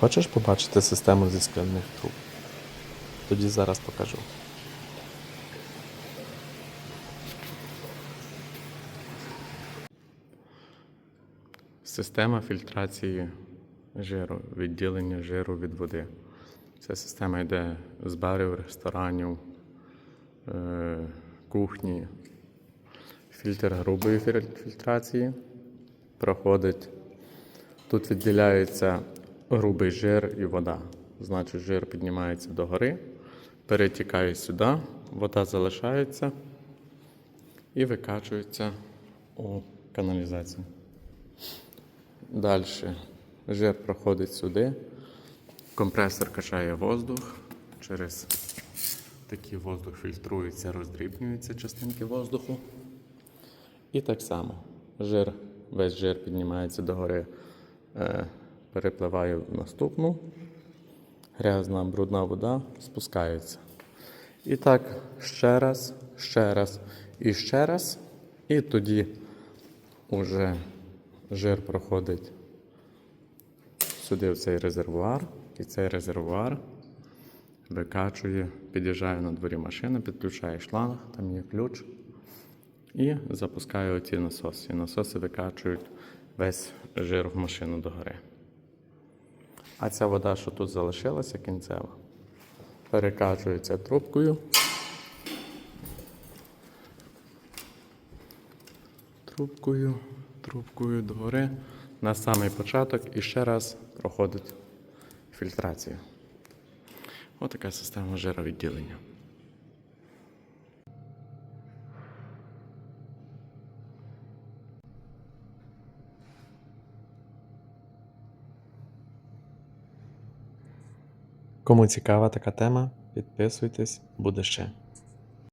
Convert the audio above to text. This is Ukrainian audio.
Хочеш побачити систему зі скляних труб? Тоді зараз покажу. Система фільтрації жиру, відділення жиру від води. Ця система йде з барів, ресторанів, е, кухні. Фільтр грубої фільтрації проходить. Тут відділяється грубий жир і вода. Значить, жир піднімається догори, перетікає сюди, вода залишається і викачується у каналізацію. Далі жир проходить сюди, компресор качає воздух, через такий воздух фільтрується, роздрібнюються частинки воздуху. І так само жир, весь жир піднімається догори, перепливає в наступну. Грязна, брудна вода спускається. І так ще раз, ще раз і ще раз. І тоді уже жир проходить сюди в цей резервуар, і цей резервуар викачує, під'їжджає на дворі машина, підключає шланг, там є ключ. І запускає оці насоси. І насоси викачують весь жир в машину догори. А ця вода, що тут залишилася, кінцева, перекачується трубкою. Трубкою, трубкою догори на самий початок і ще раз проходить фільтрацію. Отака система жировідділення. Кому цікава така тема, підписуйтесь, буде ще.